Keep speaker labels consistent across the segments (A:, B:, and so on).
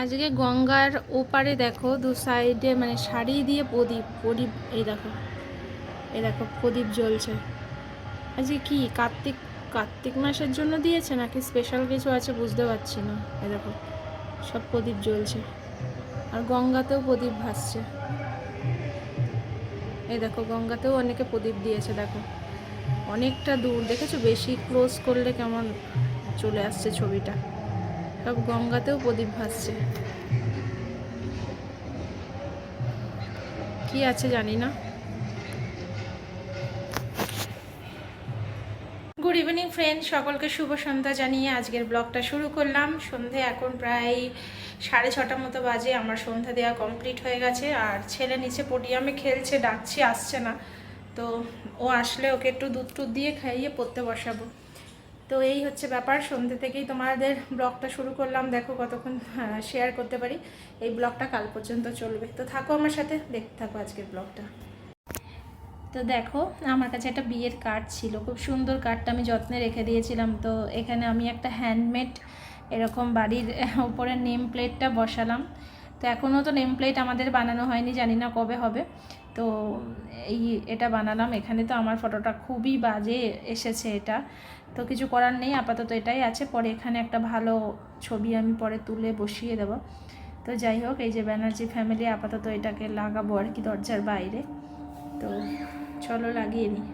A: আজকে গঙ্গার ওপারে দেখো, দু সাইডে মানে শাড়ি দিয়ে প্রদীপ প্রদীপ, এই দেখো এই দেখো প্রদীপ জ্বলছে। আজকে কি, কার্তিক কার্তিক মাসের জন্য দিয়েছে নাকি স্পেশাল কিছু আছে বুঝতে পারছি না। এই দেখো, সব প্রদীপ জ্বলছে, আর গঙ্গাতেও প্রদীপ ভাসছে। এই দেখো, গঙ্গাতেও অনেকে প্রদীপ দিয়েছে, দেখো। অনেকটা দূর, দেখেছ? বেশি ক্লোজ করলে কেমন চলে আসছে ছবিটা। সব গঙ্গাতেও প্রদীপ ভাসছে। কি আছে জানি না। গুড ইভিনিং ফ্রেন্ড সকলকে শুভ সন্ধ্যা জানিয়ে আজকের ব্লগটা শুরু করলাম। সন্ধে এখন প্রায় সাড়ে ছটার মতো বাজে। আমার সন্ধ্যা দেওয়া কমপ্লিট হয়ে গেছে। আর ছেলে নিচে পোডিয়ামে খেলছে, ডাকছি, আসছে না। তো ও আসলে ওকে একটু দুধ টুধ দিয়ে খাইয়ে পড়তে বসাবো। তো এই হচ্ছে ব্যাপার। সন্ধ্যে থেকেই তোমাদের ব্লগটা শুরু করলাম। দেখো কতক্ষণ শেয়ার করতে পারি। এই ব্লগটা কাল পর্যন্ত চলবে। তো থাকো আমার সাথে, দেখতে থাকো আজকের ব্লগটা। তো দেখো, আমার কাছে একটা বিয়ের কার্ড ছিল। খুব সুন্দর কার্ডটা আমি যত্নে রেখে দিয়েছিলাম। তো এখানে আমি একটা হ্যান্ডমেড এরকম বাড়ির উপরে নেম প্লেটটা বসালাম। তো এখনও তো নেম প্লেট আমাদের বানানো হয়নি, জানি না কবে হবে। তো এই এটা বানালাম। এখানে তো আমার ফটোটা খুবই বাজে এসেছে এটা। তো কিছু করার নেই, আপাতত এটাই আছে। পরে এখানে একটা ভালো ছবি আমি পরে তুলে বসিয়ে দেব। তো যাই হোক, এই যে ব্যানার্জি ফ্যামিলি আপাতত এটাকে লাগাবো আর কি দরজার বাইরে। তো চলো লাগিয়ে নিই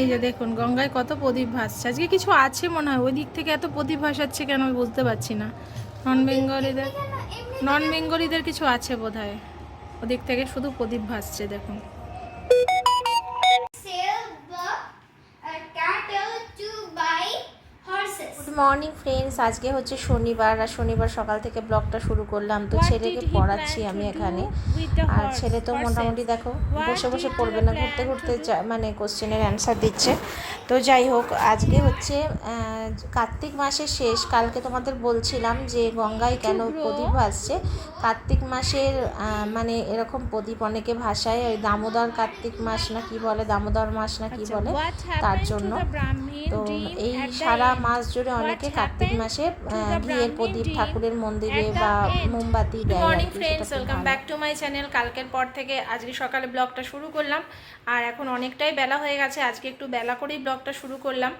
A: এই যে দেখুন, গঙ্গায় কত প্রদীপ ভাসছে। আজকে কিছু আছে মনে হয় ওই দিক থেকে এত প্রদীপ ভাসাচ্ছে কেন আমি বুঝতে পারছি না। নন বেঙ্গলিদের নন বেঙ্গলিদের কিছু আছে বোধ হয় ওদিক থেকে শুধু প্রদীপ ভাসছে, দেখুন।
B: মর্নিং ফ্রেন্ডস আজকে হচ্ছে শনিবার আর শনিবার সকাল থেকে ব্লগটা শুরু করলাম। তো ছেলেকে পড়াচ্ছি আমি এখানে। আর ছেলে তো মোটামুটি দেখো বসে বসে পড়বে না ঘুরতে ঘুরতে মানে কোশ্চেনের অ্যান্সার দিচ্ছে। তো যাই হোক আজকে হচ্ছে কার্তিক মাসের শেষ। কালকে তোমাদের বলছিলাম যে গঙ্গায় কেন প্রদীপ ভাসছে কার্তিক মাসের মানে এরকম প্রদীপ অনেকে ভাষায় ওই দামোদর কার্তিক মাস না কি বলে দামোদর মাস না কি
A: আচ্ছা,
B: বলে তার জন্য। তো এই সারা মাস জুড়ে অনেকে
A: What
B: কার্তিক মাসে ঘিয়ের প্রদীপ ঠাকুরের মন্দিরে বা মোমবাতি দেয় morning
A: friends
B: welcome
A: back to my channel কালকের পর থেকে আজকে সকালে ব্লগটা শুরু করলাম। আর এখন অনেকটাই বেলা হয়ে গেছে আজকে একটু বেলা করেই ব্লগটা শুরু করলাম।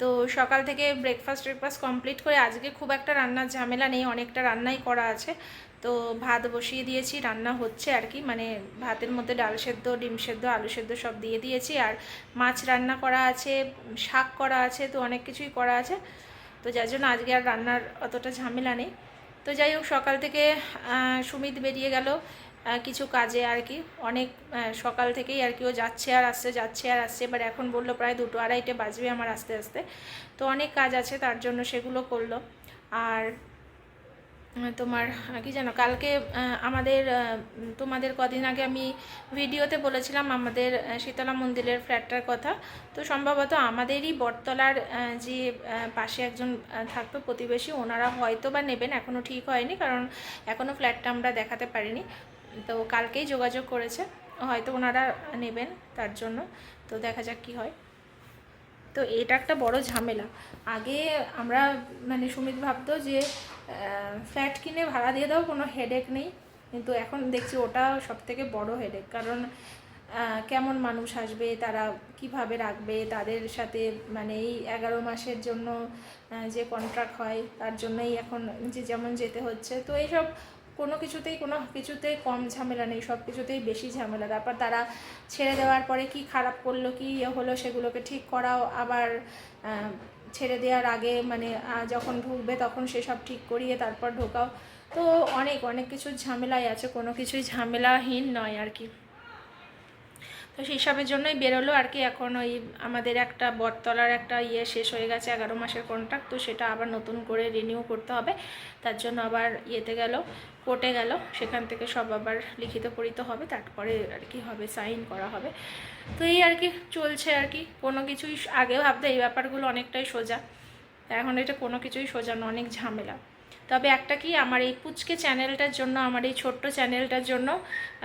A: তো সকাল থেকে ব্রেকফাস্ট ব্রেকফাস্ট কমপ্লিট করে আজকে খুব একটা রান্নার ঝামেলা নেই অনেকটা রান্নাই করা আছে। তো ভাত বসিয়ে দিয়েছি রান্না হচ্ছে আর কি। মানে ভাতের মধ্যে ডাল সেদ্ধ ডিম সেদ্ধ আলু সেদ্ধ সব দিয়ে দিয়েছি। আর মাছ রান্না করা আছে শাক করা আছে তো অনেক কিছুই করা আছে। তো যার জন্য আজকে আর রান্নার অতটা ঝামেলা নেই। তো যাই হোক, সকাল থেকে সুমিত বেরিয়ে গেল কিছু কাজে আর কি। অনেক সকাল থেকেই আর কি ও যাচ্ছে আর আসছে, যাচ্ছে আর আসছে এবার এখন বলল প্রায় দুটো আড়াইটে বাজবে আমার আস্তে আস্তে। তো অনেক কাজ আছে, তার জন্য সেগুলো করল। আর তোমার কি জানো, কালকে আমাদের তোমাদের কদিন আগে আমি ভিডিওতে বলেছিলাম আমাদের শীতলা মন্দিরের ফ্ল্যাটটার কথা। তো সম্ভবত আমাদেরই বটতলার যে পাশে একজন থাকতো প্রতিবেশী, ওনারা হয়তো বা নেবেন এখনও ঠিক হয়নি, কারণ এখনও ফ্ল্যাটটা আমরা দেখাতে পারিনি। তো কালকেই যোগাযোগ করেছে, হয়তো ওনারা নেবেন তার জন্য। তো দেখা যাক কী হয়। তো এটা একটা বড় ঝামেলা। আগে আমরা মানে সুমিত ভাবতো যে ফ্ল্যাট কিনে ভাড়া দিয়ে দাও, কোনো হেডেক নেই। কিন্তু এখন দেখছি ওটা সব থেকে বড় হেডেক কারণ কেমন মানুষ আসবে, তারা কীভাবে রাখবে, তাদের সাথে মানে এই এগারো মাসের জন্য যে কন্ট্রাক্ট হয়, তার জন্যই এখন যে যেমন যেতে হচ্ছে। তো এইসব কোনো কিছুতেই কোনো কিছুতেই কম ঝামেলা নেই, সব কিছুতেই বেশি ঝামেলা। তারপর তারা ছেড়ে দেওয়ার পরে কি খারাপ করল, কি ইয়ে হলো, সেগুলোকে ঠিক করাও আবার ছেড়ে দেওয়ার আগে মানে যখন ঢুকবে তখন সেসব ঠিক করিয়ে তারপর ঢোকাও। তো অনেক অনেক কিছু ঝামেলাই আছে, কোনো কিছুই ঝামেলাহীন নয় আর কি। তো সেই সবের জন্যই বেরোলো আর কি। এখন ওই আমাদের একটা বটতলার একটা ইয়ে শেষ হয়ে গেছে এগারো মাসের কন্ট্রাক্ট তো সেটা আবার নতুন করে রিনিউ করতে হবে। তার জন্য আবার ইয়েতে গেল কোর্টে গেল, সেখান থেকে সব আবার লিখিত পড়িত হবে। তারপরে আর কি হবে সাইন করা হবে। তো এই আর কি চলছে আর কি। কোনো কিছুই আগে ভাবতে এই ব্যাপারগুলো অনেকটাই সোজা। এখন এটা কোনো কিছুই সোজা না অনেক ঝামেলা।
C: তবে একটা কি আমার এই পুচকে চ্যানেলটার জন্য, আমার এই ছোট্ট চ্যানেলটার জন্য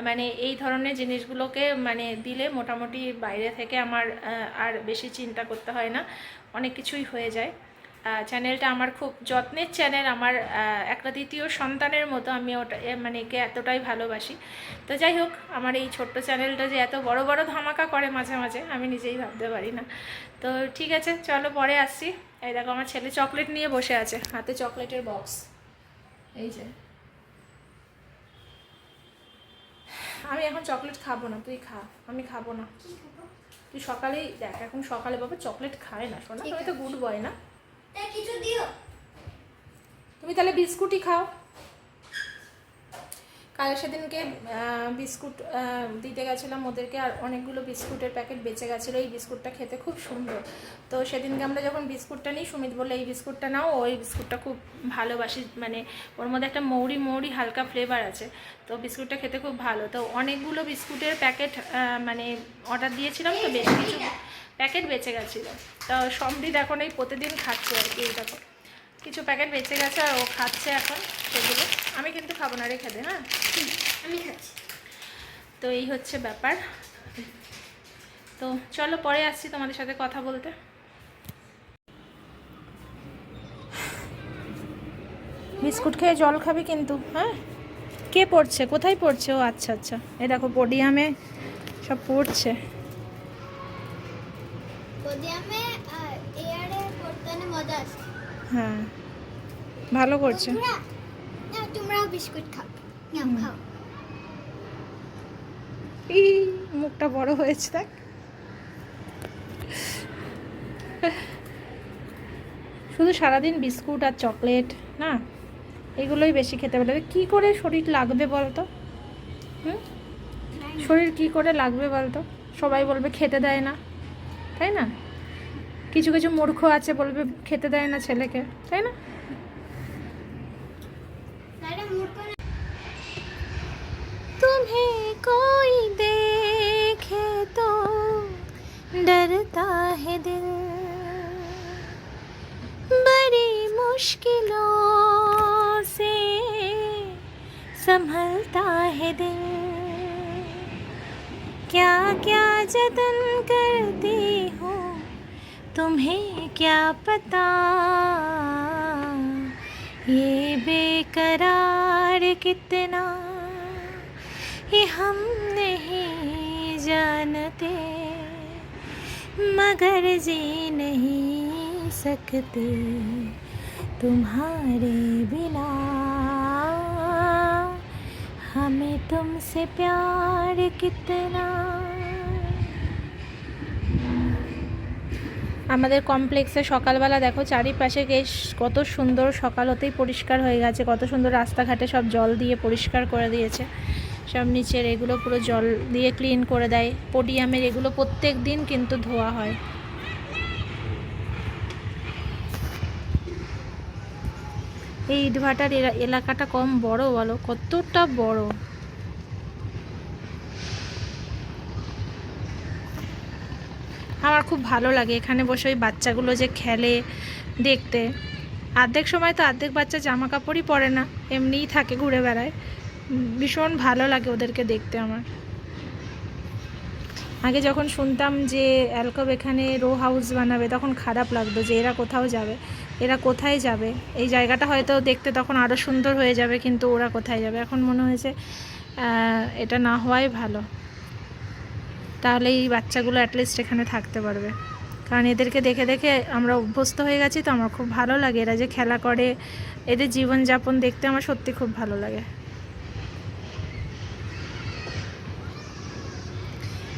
C: মানে এই ধরনের জিনিসগুলোকে মানে দিলে মোটামুটি বাইরে থেকে আমার আর বেশি চিন্তা করতে হয় না। অনেক কিছুই হয়ে যায়। চ্যানেলটা আমার খুব যত্নের চ্যানেল আমার একটা দ্বিতীয় সন্তানের মতো আমি ওটা মানে একে এতটাই ভালোবাসি। তো যাই হোক আমার এই ছোট্ট চ্যানেলটা যে এত বড় বড় ধামাকা করে মাঝে মাঝে আমি নিজেই ভাবতে পারি না। তো ঠিক আছে চলো পরে আসছি। এই দেখো আমার ছেলে চকলেট নিয়ে বসে আছে হাতে চকলেটের বক্স এই যে। আমি এখন চকলেট খাব না তুই খা আমি খাব না। তুই সকালেই দেখ এখন সকালে বাবা চকলেট খায় না শোনা? তুমি তো গুড বয় না। তুমি তাহলে বিস্কুটই খাও। কাল সেদিনকে বিস্কুট দিতে গেছিলাম ওদেরকে আর অনেকগুলো বিস্কুটের প্যাকেট বেঁচে গেছিল। এই বিস্কুটটা খেতে খুব সুন্দর। তো সেদিনকে আমরা যখন বিস্কুটটা নিই, সুমিত বলল, এই বিস্কুটটা নাও, ওই বিস্কুটটা খুব ভালোবাসি মানে ওর মধ্যে একটা মৌরি মৌরি হালকা ফ্লেভার আছে। তো বিস্কুটটা খেতে খুব ভালো। তো অনেকগুলো বিস্কুটের প্যাকেট মানে অর্ডার দিয়েছিলাম, তো বেশ কিছু প্যাকেট বেঁচে গেছিল। তো সমৃদ্ধ এখন এই প্রতিদিন খাচ্ছে আর কি এই দেখো। কিছু প্যাকেট বেঁচে গেছে আর ও খাচ্ছে এখন সেগুলো। আমি কিন্তু খাব না রেখে দে হ্যাঁ?
D: আমি খাচ্ছি।
C: তো এই হচ্ছে ব্যাপার। তো চলো পরে আসছি তোমাদের সাথে কথা বলতে। বিস্কুট খেয়ে জল খাবি কিন্তু হ্যাঁ? কে পড়ছে? কোথায় পড়ছে? ও আচ্ছা আচ্ছা। এই দেখো পোডিয়ামে সব পড়ছে।
D: এয়ারে করতে অনেক মজা আসে
C: হ্যাঁ ভালো করছে।
D: না তোমরাও বিস্কুট খাও। নাও খাও।
C: ই মুখটা বড় হয়েছে দেখ। শুধু সারাদিন বিস্কুট আর চকলেট না? এগুলোই বেশি খেতে পারবে কি করে শরীর লাগবে বলতো? হুম? শরীর কি করে লাগবে বলতো? সবাই বলবে খেতে দেয় না। তাই না কিছু কিছু মূর্খ আছে বলবে খেতে দেয় না ছেলেকে তাই না
D: তাহলে মূর্খ না
A: तुम्हें कोई देखे तो डरता है दिल बड़ी मुश्किलों से संभलता है दिल क्या क्या जतन करती हूँ तुम्हें क्या पता? ये बेकरार कितना? ये हम नहीं जानते, मगर जी नहीं सकते तुम्हारे बिना। हमें तुमसे प्यार कितना? আমাদের কমপ্লেক্সে সকালবেলা দেখো চারিপাশে বেশ কত সুন্দর সকাল হতেই পরিষ্কার হয়ে গেছে, কত সুন্দর রাস্তাঘাটে সব জল দিয়ে পরিষ্কার করে দিয়েছে। সব নিচের এগুলো পুরো জল দিয়ে ক্লিন করে দেয় পোডিয়ামের এগুলো প্রত্যেক দিন কিন্তু ধোয়া হয়। এই ইটভাটার এলা- এলাকাটা কম বড় বলো, কতটা বড় আমার খুব ভালো লাগে। এখানে বসে ওই বাচ্চাগুলো যে খেলে দেখতে। অর্ধেক সময় তো অর্ধেক বাচ্চা জামা কাপড়ই পরে না, এমনিই থাকে ঘুরে বেড়ায়। ভীষণ ভালো লাগে ওদেরকে দেখতে আমার। আগে যখন শুনতাম যে অ্যালকব এখানে রো হাউস বানাবে, তখন খারাপ লাগতো যে এরা কোথাও যাবে, এরা কোথায় যাবে? এই জায়গাটা হয়তো দেখতে তখন আরও সুন্দর হয়ে যাবে, কিন্তু ওরা কোথায় যাবে? এখন মনে হয়েছে এটা না হওয়াই ভালো। তাহলে এই বাচ্চাগুলো অ্যাটলিস্ট এখানে থাকতে পারবে। কারণ এদেরকে দেখে দেখে আমরা অভ্যস্ত হয়ে গেছি, তো আমার খুব ভালো লাগে এরা যে খেলা করে। এদের জীবনযাপন দেখতে আমার সত্যি খুব ভালো লাগে।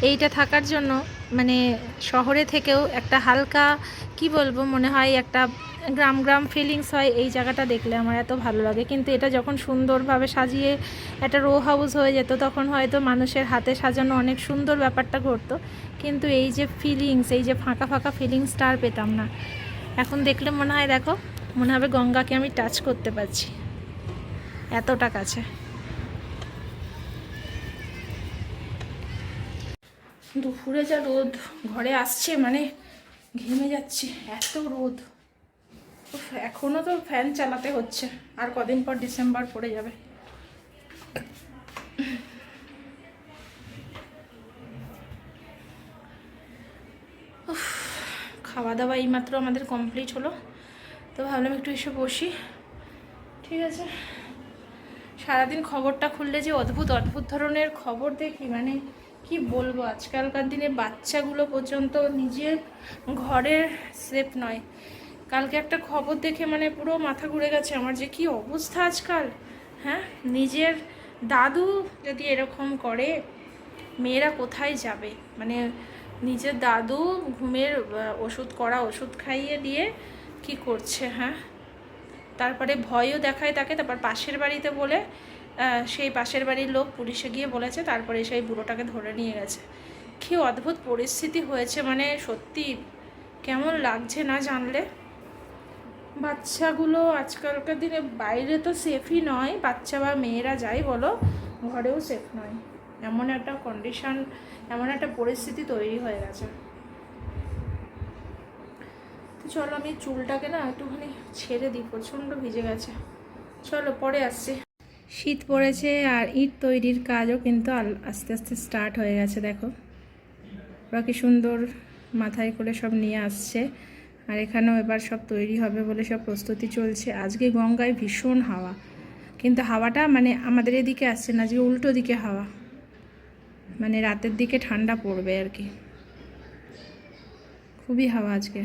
A: এইটা থাকার জন্য মানে শহরে থেকেও একটা হালকা, কি বলব মনে হয়, একটা গ্রাম গ্রাম ফিলিংস হয় এই জায়গাটা দেখলে আমার এত ভালো লাগে। কিন্তু এটা যখন সুন্দরভাবে সাজিয়ে একটা রো হাউস হয়ে যেত, তখন হয়তো মানুষের হাতে সাজানো অনেক সুন্দর ব্যাপারটা ঘটতো। কিন্তু এই যে ফিলিংস এই যে ফাঁকা ফাঁকা ফিলিংসটা আর পেতাম না। এখন দেখলে মনে হয়, দেখো, মনে হবে গঙ্গাকে আমি টাচ করতে পারছি। এতটা কাছে। দুপুরে যা রোদ ঘরে আসছে মানে ঘেমে যাচ্ছে এত রোদ। উফ, এখনও তো ফ্যান চালাতে হচ্ছে আর কদিন পর ডিসেম্বর পড়ে যাবে। খাওয়া দাওয়া এইমাত্র আমাদের কমপ্লিট হলো তো ভাবলাম একটু এসে বসি। ঠিক আছে। সারাদিন খবরটা খুললে যে অদ্ভুত অদ্ভুত ধরনের খবর দেখি মানে কি বলব? আজকালকার দিনে বাচ্চাগুলো পর্যন্ত নিজের ঘরের সেফ নয়। কালকে একটা খবর দেখে মানে পুরো মাথা ঘুরে গেছে আমার যে কি অবস্থা আজকাল হ্যাঁ? নিজের দাদু যদি এরকম করে, মেয়েরা কোথায় যাবে? মানে নিজের দাদু ঘুমের ওষুধ করা ওষুধ খাইয়ে দিয়ে কি করছে হ্যাঁ? তারপরে ভয়ও দেখায় তাকে, তারপর পাশের বাড়িতে বলে সেই পাশের বাড়ির লোক পুলিশে গিয়ে বলেছে, তারপরে সেই বুড়োটাকে ধরে নিয়ে গেছে। কি অদ্ভুত পরিস্থিতি হয়েছে মানে সত্যি কেমন লাগছে না জানলে? বাচ্চাগুলো আজকালকার দিনে বাইরে তো সেফই নয়, বাচ্চা বা মেয়েরা যাই বলো, ঘরেও সেফ নয়। এমন একটা কন্ডিশন এমন একটা পরিস্থিতি তৈরি হয়ে গেছে। তো চলো আমি চুলটাকে না একটুখানি ছেড়ে দিই, প্রচণ্ড ভিজে গেছে। চলো পরে আসছি।
B: শীত পড়েছে আর ইট তৈরির কাজও কিন্তু আস্তে আস্তে স্টার্ট হয়ে গেছে, দেখো। ওরা কি সুন্দর মাথায় করে সব নিয়ে আসছে। আর এখানেও এবার সব তৈরি হবে বলে সব প্রস্তুতি চলছে। আজকে গঙ্গায় ভীষণ হাওয়া। কিন্তু হাওয়াটা মানে আমাদের এদিকে আসছে না, আজকে উল্টো দিকে হাওয়া। মানে রাতের দিকে ঠান্ডা পড়বে আর কি। খুবই হাওয়া আজকে।